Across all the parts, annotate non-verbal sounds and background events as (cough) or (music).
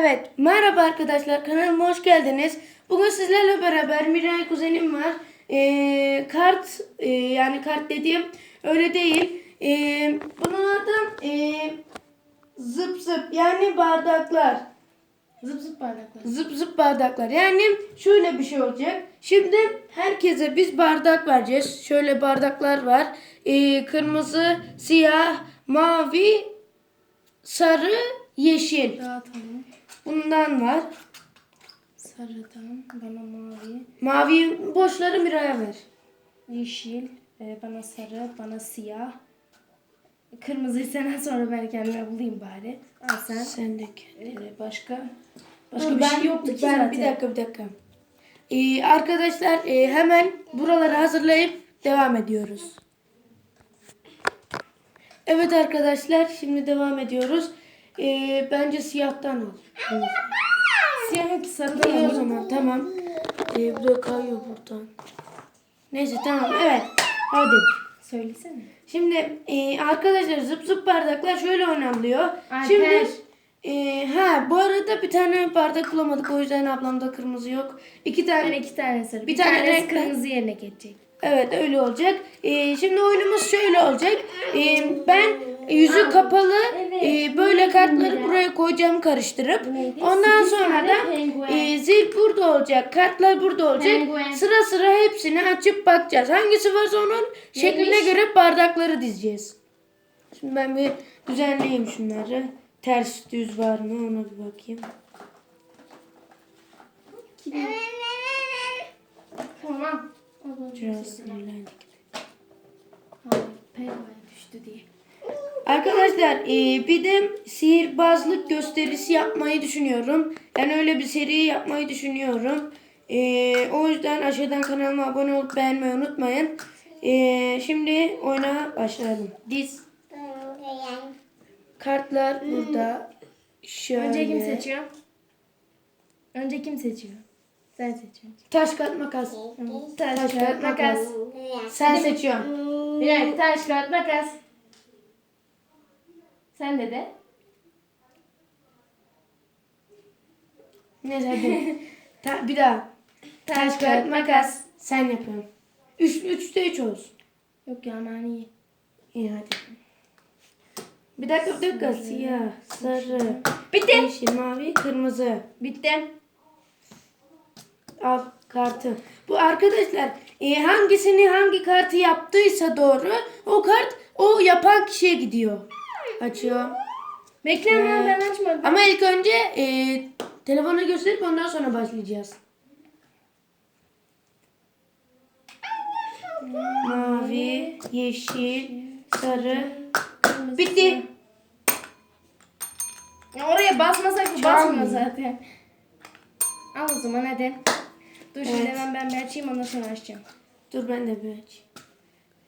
Evet, merhaba arkadaşlar. Kanalıma hoş geldiniz. Bugün sizlerle beraber Miray kuzenim var. Ee, kart, e, yani kart dediğim öyle değil. Ee, bunun adı e, zıp zıp yani bardaklar. Zıp zıp bardaklar. Zıp zıp bardaklar. Yani şöyle bir şey olacak. Şimdi herkese biz bardak vereceğiz. Şöyle bardaklar var. Ee, kırmızı, siyah, mavi, sarı, yeşil. Dağıtalım. Bundan var. Sarıdan bana mavi, Mavi boşları Miray'a ver. yeşil, e, bana sarı, bana siyah. Kırmızıyı senden sonra ben kendime bulayım bari. Al sen. Sen de E, başka? Başka Dur, bir şey yoktu ki ben, zaten. Bir dakika bir dakika. Ee, arkadaşlar e, hemen buraları hazırlayıp devam ediyoruz. Evet arkadaşlar şimdi devam ediyoruz. Ee, bence siyahtan al. Siyah ki sarı da İyi o zaman tamam. Ee, bu da kayıyor buradan. Neyse tamam evet. Hadi. Söylesene. Şimdi e, arkadaşlar zıp zıp bardaklar şöyle oynanılıyor. Alper. Şimdi e, ha bu arada bir tane bardak bulamadık o yüzden ablamda kırmızı yok. İki Ben tane iki tane sarı. Bir, Bir tane tanesi renkli. kırmızı yerine geçecek. evet öyle olacak. E, şimdi oyunumuz şöyle olacak. E, ben yüzü kapalı kartları buraya koyacağım karıştırıp. Ondan sonra da e, zil burada olacak. Kartlar burada olacak. Sıra sıra hepsini açıp bakacağız. Hangisi varsa onun şekline göre bardakları dizeceğiz. Şimdi ben bir düzenleyeyim şunları. Ters düz var mı ona bir bakayım. Tamam. Biraz sinirlendik. Hayır, penguen düştü diye. Arkadaşlar e, bir de sihirbazlık gösterisi yapmayı düşünüyorum. Yani öyle bir seri yapmayı düşünüyorum. E, o yüzden aşağıdan kanalıma abone olup beğenmeyi unutmayın. E, şimdi oyuna başlayalım. Diz. Kartlar burada. Şöyle. Önce kim seçiyor? Önce kim seçiyor? Sen seçiyorsun. Taş kağıt makas. Taş, Taş kağıt, makas. Sen seçiyorsun. Birer taş, kağıt, makas. Sen de de. Neyse hadi. (laughs) Ta- bir daha. Taş kağıt makas. Sen yapıyorsun. Üç, üçte üç olsun. Yok ya aman iyi. İyi hadi. Bir dakika bir dakika. Siyah, sarı, Bitti. yeşil, mavi, kırmızı. Bitti. Al kartı. Bu arkadaşlar e, hangisini hangi kartı yaptıysa doğru o kart o yapan kişiye gidiyor. Açıyor. Bekle ama ben açmadım. Ama ilk önce e, telefona gösterip ondan sonra başlayacağız. Mavi, yeşil, sarı. Bitti. Ya Oraya basmasak. Basmıyor zaten. Al o zaman hadi. Dur şimdi Evet. hemen ben bir açayım ondan sonra açacağım. Dur ben de bir aç.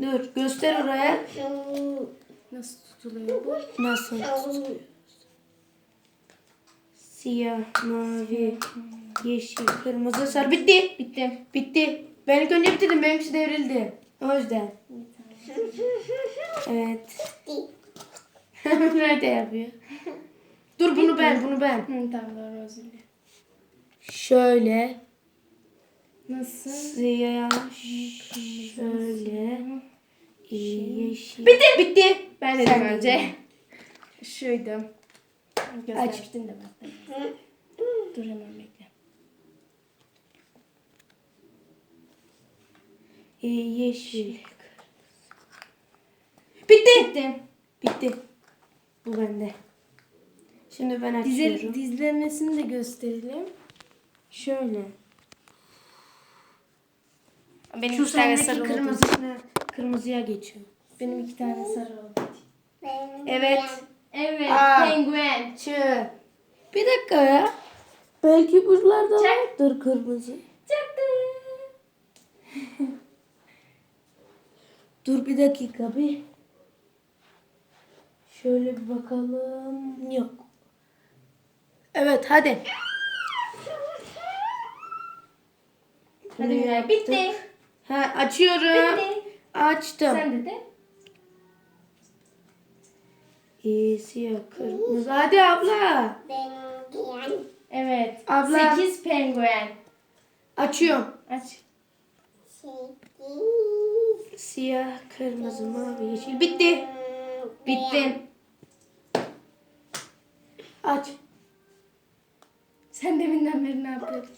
Dur göster oraya. Nasıl tutuluyor bu? Nasıl? Siyah, mavi, yeşil, kırmızı, sarı. Bitti. Bitti. Bitti. Ben ilk önce bitirdim. Benimkisi devrildi. O yüzden. Evet. Nerede yapıyor? Dur bunu ben, bunu ben. Hı, tamam doğru özür dilerim. Şöyle. Nasıl? Siyah. Şöyle. Yeşil. Bitti. Bitti. Ben Sen dedim de. önce. Şuydu. Göstermiştin de ben. Dur hemen bekle. Ee, yeşil. Bitti. Bitti. Bitti. Bu bende. Şimdi ben Dizel, açıyorum. dizlemesini de gösterelim. Şöyle. Benim Şu iki tane sendeki sarı oldu. kırmızı, kırmızıya geçiyor. Benim iki tane sarı oldu. Evet. Evet, Aa. penguen. Çı. Bir dakika ya. Belki buralarda Çak. vardır kırmızı. Çıktı. (laughs) Dur bir dakika bir. Şöyle bir bakalım. Yok. Evet hadi. Hadi Miray, bitti. Ha, açıyorum. Bitti. Açtım. Sen de de. Siyah kırmızı. Hadi abla. Benim Evet. Abla. 8 penguen. Açıyorum. Aç. Siyah, kırmızı, mavi, yeşil. Bitti. Bitti. Aç. Sen deminden beri ne yapıyordun?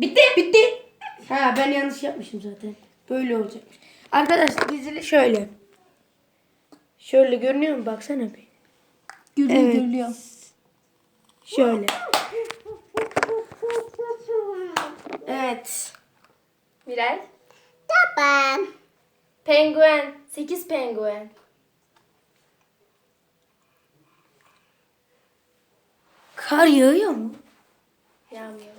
Bitti. Bitti. Ha ben yanlış yapmışım zaten. Böyle olacakmış. Arkadaşlar dizili şöyle. Şöyle görünüyor mu? Baksana bir. Gülüyor Evet. gülüyor. Şöyle. Evet. Miray. Tamam. Penguen. 8 penguen. Kar yağıyor mu? Yağmıyor.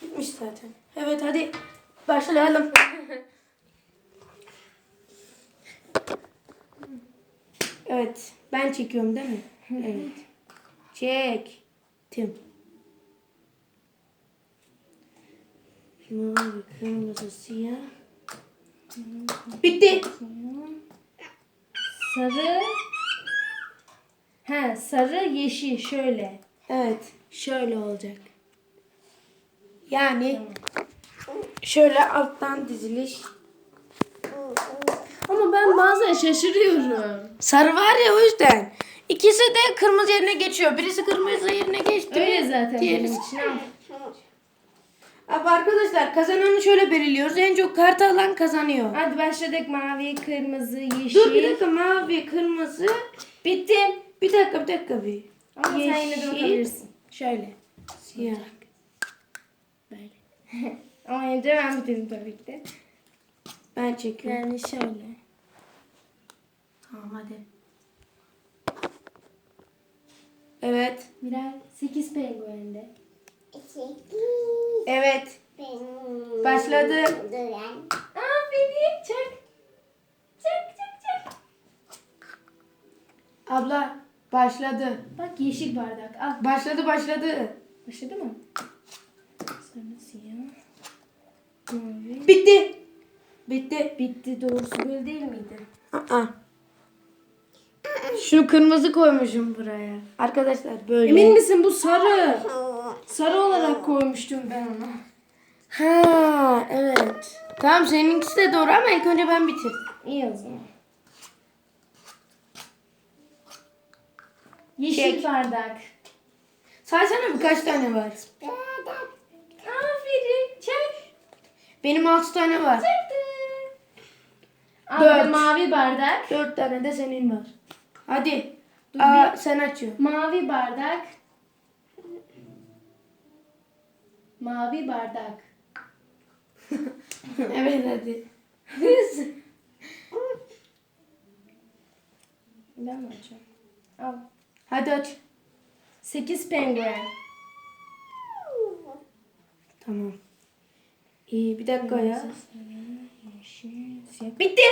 Gitmiş zaten. Evet hadi başlayalım. evet ben çekiyorum değil mi? Evet. Çektim. Mavi, kırmızı, siyah. Bitti. Sarı. He sarı yeşil şöyle. Evet. Şöyle olacak. Yani şöyle alttan diziliş. Ama ben bazen şaşırıyorum. Sarı var ya o yüzden. İkisi de kırmızı yerine geçiyor. Birisi kırmızı yerine geçti. Öyle zaten Diğeri- benim için. al. Abi arkadaşlar kazananı şöyle belirliyoruz. En çok kartı alan kazanıyor. Hadi başladık. Mavi, kırmızı, yeşil. Dur bir dakika mavi, kırmızı. Bitti. Bir dakika bir dakika bir. Ama sen yine de Yeşil. bakabilirsin. Şöyle. Siyah. Böyle. (laughs) Ama önce ben bitirdim tabii ki de. Ben çekiyorum. Yani şöyle. Tamam hadi. Evet. Miray 8 penguende. Evet. Başladı. Aferin. Çak. Çak çak çak. Abla başladı. Bak yeşil bardak. Al. Başladı başladı. Başladı mı? Sarı siyah. Bitti. Bitti. Bitti doğrusu böyle değil miydi? Aa. Şu kırmızı koymuşum buraya. Arkadaşlar böyle. Emin misin bu sarı? (laughs) Sarı olarak koymuştum ben onu. Ha evet. Tamam seninkisi de doğru ama ilk önce ben bitirdim. İyi o zaman. Yeşil Çek. bardak. Saysana birkaç tane var. Aferin. Benim altı tane var. Dört. Dört. mavi bardak. Dört tane de senin var. Hadi. Dur Aa, sen açıyorsun. Mavi bardak. Mavi bardak. (laughs) evet hadi. Ben mi açıyorum? Al. hadi aç. 8 penguen. Tamam. İyi bir dakika ya. Bitti.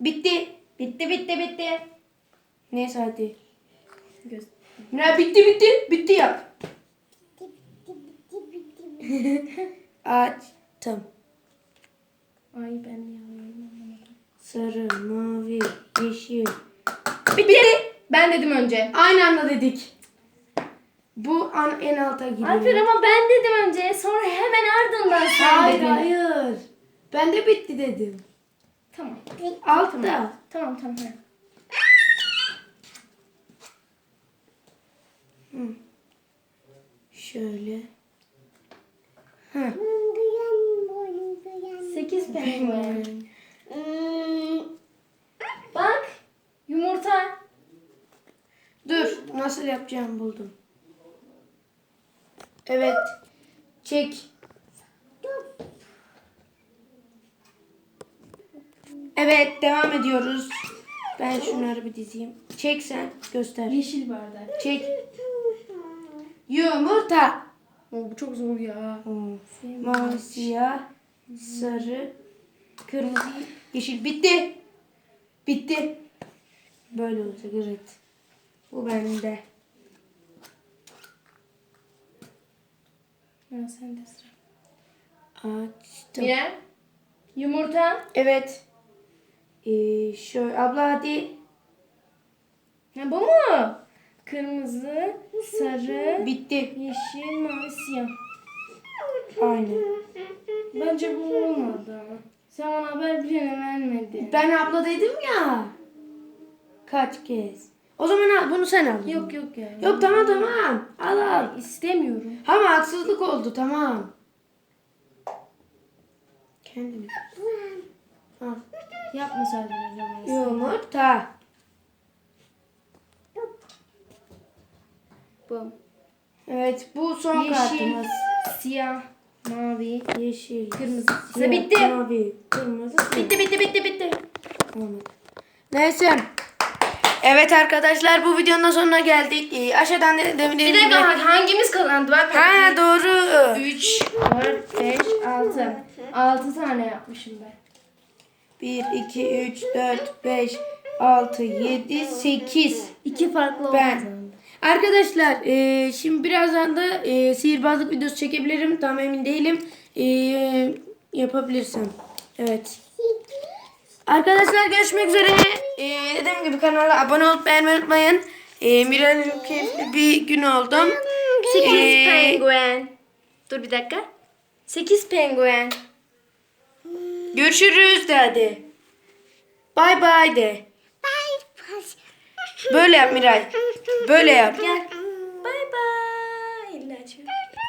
Bitti. Bitti bitti bitti. Neyse hadi. Göz. Ya bitti bitti. Bitti yap. (laughs) Açtım. Ay ben yanıyorum. Sarı, mavi, yeşil. Bitti. Ben dedim önce. Aynı anda dedik. Bu an en alta giriyor. Alper ama ben dedim önce. Sonra hemen ardından sen Hayır dedin. hayır. Ben de bitti dedim. Tamam. Altta. Tamam tamam. ha. Şöyle. Hı. 8 penguen. Bak. Yumurta. Dur. Nasıl yapacağımı buldum. Evet. Çek. Evet devam ediyoruz. Ben şunları bir dizeyim. Çek sen. Göster. Yeşil bardak. Çek. (laughs) Yumurta. Oo, bu çok zor ya. Mavi, siyah, sarı, kırmızı, yeşil. Bitti. Bitti. Böyle olacak evet. Bu bende. Ha, sen de sıra. Açtım. Miren. Yumurta. Evet. Ee, şöyle abla hadi. Ha, bu mu? Kırmızı, sarı, Bitti. yeşil, mavi, siyah. Aynen. Bence bu olmadı. Sen bana haber bile vermedin. Ben abla dedim ya. Kaç kez? O zaman al, bunu sen al. Yok yok ya. Yok tamam tamam. Al al. İstemiyorum. Ama haksızlık oldu tamam. Kendini. Al. O zaman. Yumurta. Bu. Evet bu son Yeşil, kartımız. siyah, mavi, Yeşil. kırmızı. siyah, bitti. Mavi. Kırmızı. Bitti bitti bitti bitti. Olmadı. Neyse. Evet arkadaşlar bu videonun sonuna geldik. Ee, aşağıdan de, demin Bir dakika hangimiz kazandı? Bak. Ha doğru. 3, 4, 5, 6. 6 tane yapmışım ben. 1, 2, 3, 4, 5, 6, 7, 8. İki farklı Ben. kazandı. Arkadaşlar e, şimdi birazdan da e, sihirbazlık videosu çekebilirim. Tam emin değilim. E, yapabilirsem. Evet. Arkadaşlar görüşmek üzere. E, dediğim gibi kanala abone olup beğenmeyi unutmayın. E, Miral'in çok keyifli bir gün oldu. 8 Ee, penguen. Dur bir dakika. 8 penguen. Görüşürüz de hadi. Bay bay de. Böyle yap Miray. Böyle yap. Gel.